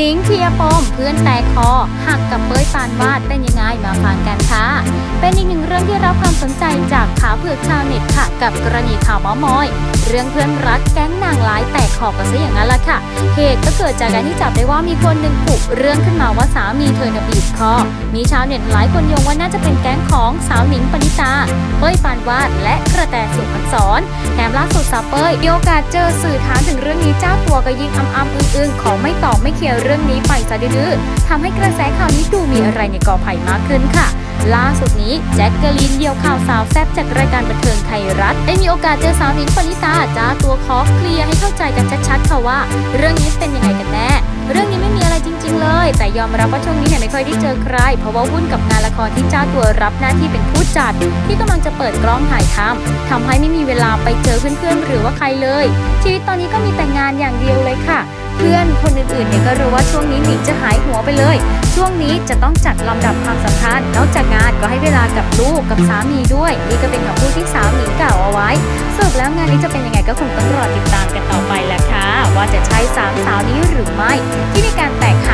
นิงเทียปมเพื่อนแตกคอหักกับเป้ยปานวาดเป็นยังไงมาฟังกันค่ะ เป็นอีกหนึ่งเรื่องที่รับความสนใจจากขาเผือกชาวเน็ตค่ะ กับกรณีข่าวมาส์มอย เรื่องเพื่อนรักแก๊งนางร้ายแตกคอกันซะอย่างนั้นละค่ะ เหตุก็เกิดจากการที่จับได้ว่ามีคนหนึ่งปลุกเรื่องขึ้นมาว่าสามีเธอน่ะบีบคอ มีชาวเน็ตหลายคนโยงว่าน่าจะเป็นแก๊งของสาวหนิงปณิตาเป้ยปานวาดและ กระแตสุพรรณสอนแถมล่าสุดสาวเป้ยมีโอกาสเจอสื่อถามถึงเรื่องนี้เจ้าตัวก็ยิ่งอ้ำๆอึ้งๆขอไม่ตอบไม่เคลียร์เรื่องนี้ไปซะดื้อๆทำให้กระแสข่าวนี้ดูมีอะไรในกอไผ่มากขึ้นค่ะล่าสุดนี้แจ็คเกอรีนเดียวข่าวสาวแซ่บจากรายการบันเทิงไทยรัฐ ได้มีโอกาสเจอสาวหนิงปณิตาจ้าตัวขอเคลียร์ให้เข้าใจกันชัดๆค่ะว่า เรื่องนี้เป็นยังไงกันแน่ แต่ยอมรับว่าช่วงนี้เนี่ยไม่ค่อยได้เจอใคร เพราะว่าวุ่นกับงานละครที่เจ้าตัวรับหน้าที่เป็นผู้จัด ที่กำลังจะเปิดกล้องถ่ายทำทำให้ไม่มีเวลาไปเจอเพื่อนๆหรือว่าใครเลย ชีวิตตอนนี้ก็มีแต่งานอย่างเดียวเลยค่ะเพื่อนคนอื่นๆเนี่ยก็รู้ว่าช่วงนี้หนิงจะหายหัวไปเลย ช่วงนี้จะต้องจัดลำดับความสำคัญนอกจากงานก็ให้เวลากับลูกกับสามีด้วย นี่ก็เป็นคำพูดที่สาวหนิงกล่าวเอาไว้สรุปแล้วงานนี้จะเป็นยังไงก็คงต้องรอติดตามกันต่อไปแหละค่ะว่าจะใช่สามสาวนี้หรือไม่ ที่มีการแตกหักอย่างข่าว